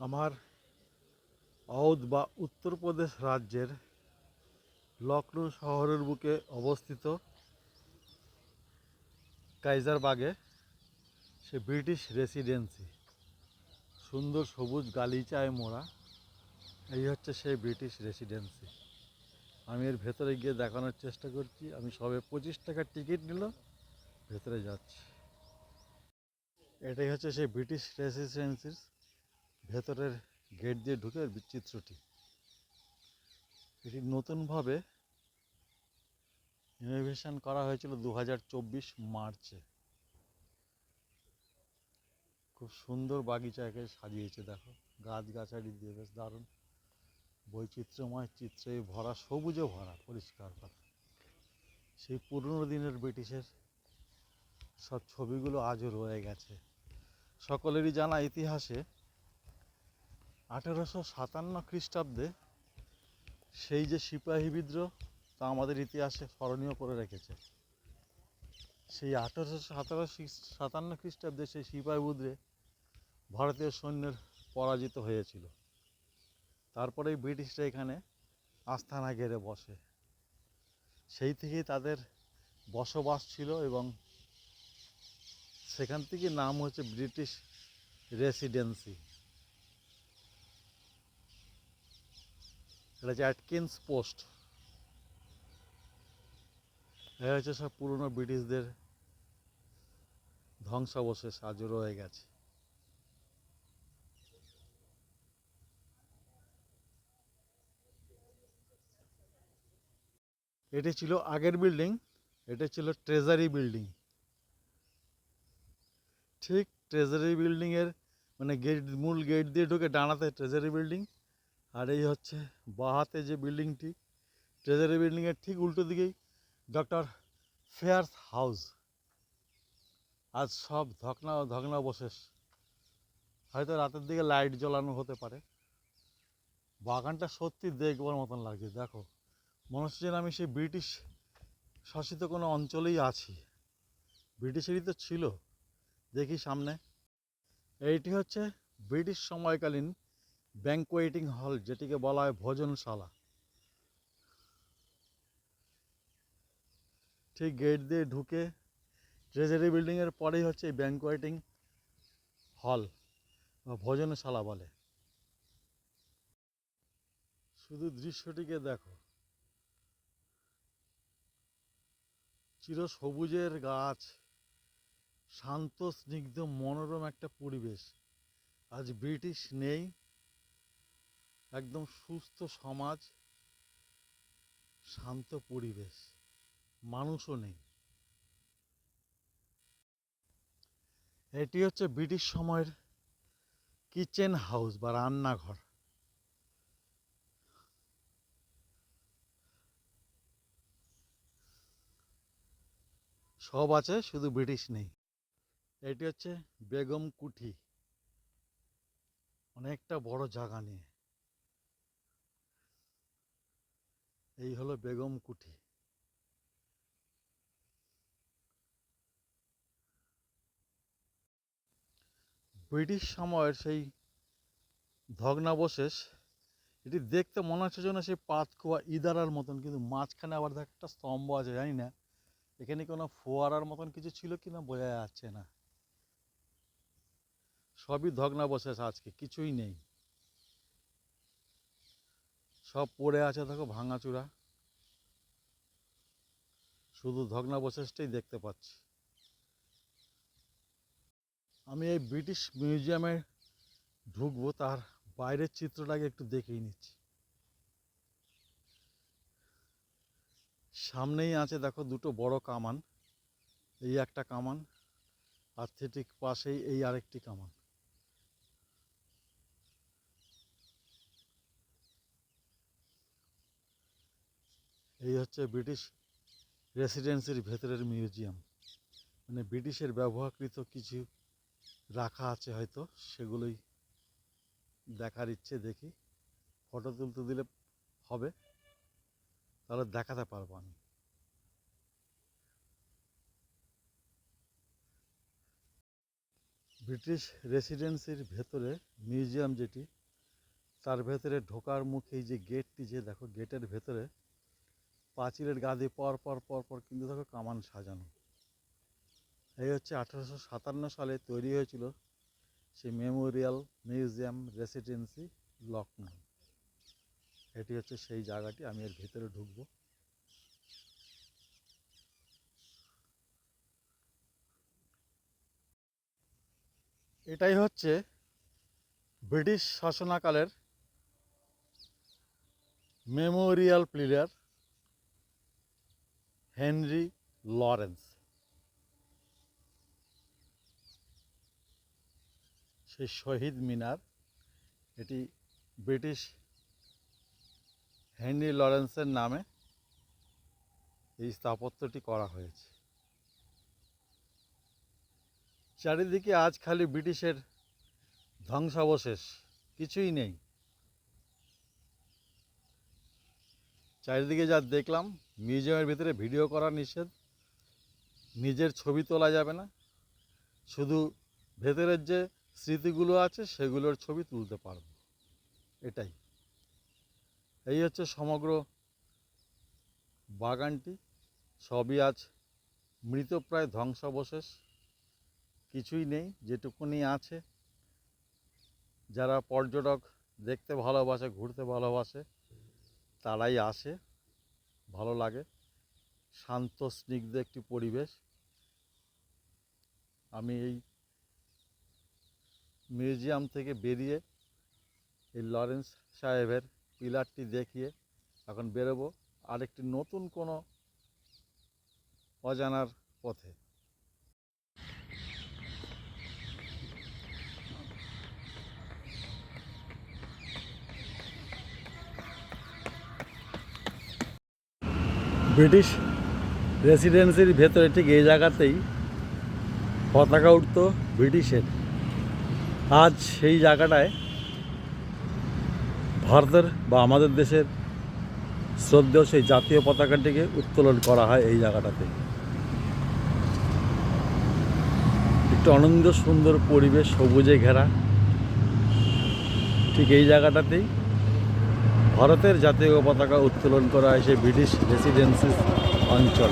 আমার অওধ বা উত্তরপ্রদেশ রাজ্যের লখনৌ শহরের বুকে অবস্থিত কাইজারবাগে, সে ব্রিটিশ রেসিডেন্সি সুন্দর সবুজ গালিচায় মোড়া, এই হচ্ছে সেই ব্রিটিশ রেসিডেন্সি আমি এর ভেতরে গিয়ে দেখানোর চেষ্টা করছি। আমি সবে পঁচিশ টাকার টিকিট নিল ভেতরে যাচ্ছি। এটাই হচ্ছে সেই ব্রিটিশ রেসিডেন্সির ভেতরের গেট দিয়ে ঢুকে বিচিত্রটি। এটি নতুনভাবে ইনোভেশন করা হয়েছিল দু হাজার চব্বিশ মার্চে। খুব সুন্দর বাগিচাকে সাজিয়েছে, দেখো। গাছগাছালি দিয়ে, বেশ দারুণ। বৈচিত্র্যময় চিত্রে ভরা, সবুজে ভরা, পরিষ্কার কথা। সেই পুরনো দিনের ব্রিটিশের সব ছবিগুলো আজও রয়ে গেছে। সকলেরই জানা ইতিহাসে আঠেরোশো সাতান্ন খ্রিস্টাব্দে সেই যে সিপাহী বিদ্রোহ, তা আমাদের ইতিহাসে স্মরণীয় করে রেখেছে। সেই আঠেরোশো সতেরো সাতান্ন খ্রিস্টাব্দে সেই সিপাহী বিদ্রোহে ভারতীয় সৈন্যের পরাজিত হয়েছিল। তারপরেই ব্রিটিশরা এখানে আস্থানা গেড়ে বসে। সেই থেকেই তাদের বসবাস ছিল এবং সেখান থেকে নাম হচ্ছে ব্রিটিশ রেসিডেন্সি। এটা হচ্ছে অ্যাটকিন্স পোস্ট এটা হচ্ছে সব পুরনো ব্রিটিশদের ধ্বংসাবশেষ, আজও রয়ে গেছে। এটি ছিল আগের বিল্ডিং, এটা ছিল ট্রেজারি বিল্ডিং। ঠিক ট্রেজারি বিল্ডিংয়ের মানে গেট মূল গেট দিয়ে ঢুকে ডানাতে ট্রেজারি বিল্ডিং আর এই হচ্ছে বাহাতে যে বিল্ডিংটি ট্রেজারি বিল্ডিংয়ের ঠিক উল্টো দিকেই ডক্টর ফেয়ার্স হাউস আজ সব ধকনা ধকনাবশেষ হয়তো রাতের দিকে লাইট জ্বলানো হতে পারে। বাগানটা সত্যি দেখবার মতন লাগছে, দেখো। মনে হচ্ছে যেন আমি সেই ব্রিটিশ শাসিত কোনো অঞ্চলেই আছি। ব্রিটিশেরই তো ছিল। দেখি সামনে। এইটি হচ্ছে ব্রিটিশ সময়কালীন ব্যাংকোয়েটিং হল, যেটিকে বলা হয় ভোজনশালা। ঠিক গেট দিয়ে ঢুকে ট্রেজারি বিল্ডিংয়ের পরেই হচ্ছে এই ব্যাংকোয়েটিং হল, বা ভোজনশালা বলে। শুধু দৃশ্যটিকে দেখো। চির সবুজের গাছ, শান্ত, স্নিগ্ধ, মনোরম একটা পরিবেশ। আজ ব্রিটিশ নেই। একদম সুস্থ সমাজ, শান্ত পরিবেশ, মানুষও নেই। এটি হচ্ছে ব্রিটিশ সময়ের কিচেন হাউস বা রান্নাঘর। সব আছে, শুধু ব্রিটিশ নেই। এটি হচ্ছে বেগম কুঠি। অনেকটা বড় জায়গা নিয়ে। এই হলো বেগম কুঠি। ব্রিটিশ সময়ের সেই ভগ্নাবশেষ, এটি দেখতে মনে হচ্ছে যেন সেই পাতকুয়া ইদারার মতন, কিন্তু মাঝখানে আবার একটা স্তম্ভ আছে, জানি না। এখানে কোনো ফোয়ারার মতন কিছু ছিল কি না বোঝা যাচ্ছে না। সবই ভগ্নাবশেষ আজকে, কিছুই নেই। সব পড়ে আছে, দেখো ভাঙাচূড়া শুধু ভগ্নাবশেষটাই দেখতে পাচ্ছি। আমি এই ব্রিটিশ মিউজিয়ামে ঢুকবো, তার বাইরের চিত্রটাকে একটু দেখেই নিচ্ছি। সামনেই আছে, দেখো, দুটো বড় কামান। এই একটা কামান, আর ঠিক পাশেই এই আরেকটি কামান। এই হচ্ছে ব্রিটিশ রেসিডেন্সির ভেতরের মিউজিয়াম মানে ব্রিটিশের ব্যবহারকৃত কিছু রাখা আছে হয়তো, সেগুলোই দেখার ইচ্ছে দেখি। ফটো তুলতে দিলে হবে, তাহলে দেখাতে পারব আমি। ব্রিটিশ রেসিডেন্সির ভেতরে মিউজিয়াম যেটি, তার ভেতরে ঢোকার মুখে এই যে গেটটি যে দেখো গেটের ভেতরে পাঁচিলের গাদি পর পর পর পর কিন্তু দেখো কামান সাজানো। এই হচ্ছে আঠারোশো সাতান্ন সালে তৈরি হয়েছিল সেই মেমোরিয়াল মিউজিয়াম রেসিডেন্সি লখনৌ এটি হচ্ছে সেই জায়গাটি, আমি এর ভিতরে ঢুকবো। এটাই হচ্ছে ব্রিটিশ শাসনাকালের মেমোরিয়াল প্লেয়ার হেনরি লরেন্স। সেই শহীদ মিনার, এটি ব্রিটিশ হেনরি লরেন্সের নামে এই স্থাপত্যটি করা হয়েছে। চারিদিকে আজ খালি ব্রিটিশের ধ্বংসাবশেষ, কিছুই নেই। চারিদিকে যা দেখলাম মিউজিয়ামের ভিতরে ভিডিও করা নিষেধ। নিজের ছবি তোলা যাবে না। শুধু ভেতরের যে স্মৃতিগুলো আছে, সেগুলোর ছবি তুলতে পারব। এটাই। এই হচ্ছে সমগ্র বাগানটি। সবই আজ মৃতপ্রায় ধ্বংসাবশেষ। কিছুই নেই, যেটুকুনি আছে। যারা পর্যটক দেখতে ভালোবাসে, ঘুরতে ভালোবাসে, তারাই আসে। ভালো লাগে। শান্ত, স্নিগ্ধ একটি পরিবেশ। আমি এই মিউজিয়াম থেকে বেরিয়ে এই লরেন্স সাহেবের পিলারটি দেখিয়ে এখন বেরোবো আরেকটি নতুন কোনো অজানার পথে। ব্রিটিশ রেসিডেন্সির ভেতরে ঠিক এই জায়গাতেই পতাকা উঠতো ব্রিটিশের। আজ সেই জায়গাটায় ভারতের বা আমাদের দেশের শ্রদ্ধেয় সেই জাতীয় পতাকাটিকে উত্তোলন করা হয় এই জায়গাটাতে। একটু আনন্দ সুন্দর পরিবেশ সবুজে ঘেরা। ঠিক এই জায়গাটাতেই ভারতের জাতীয় পতাকা উত্তোলন করা হয় সেই ব্রিটিশ রেসিডেন্সিস অঞ্চল।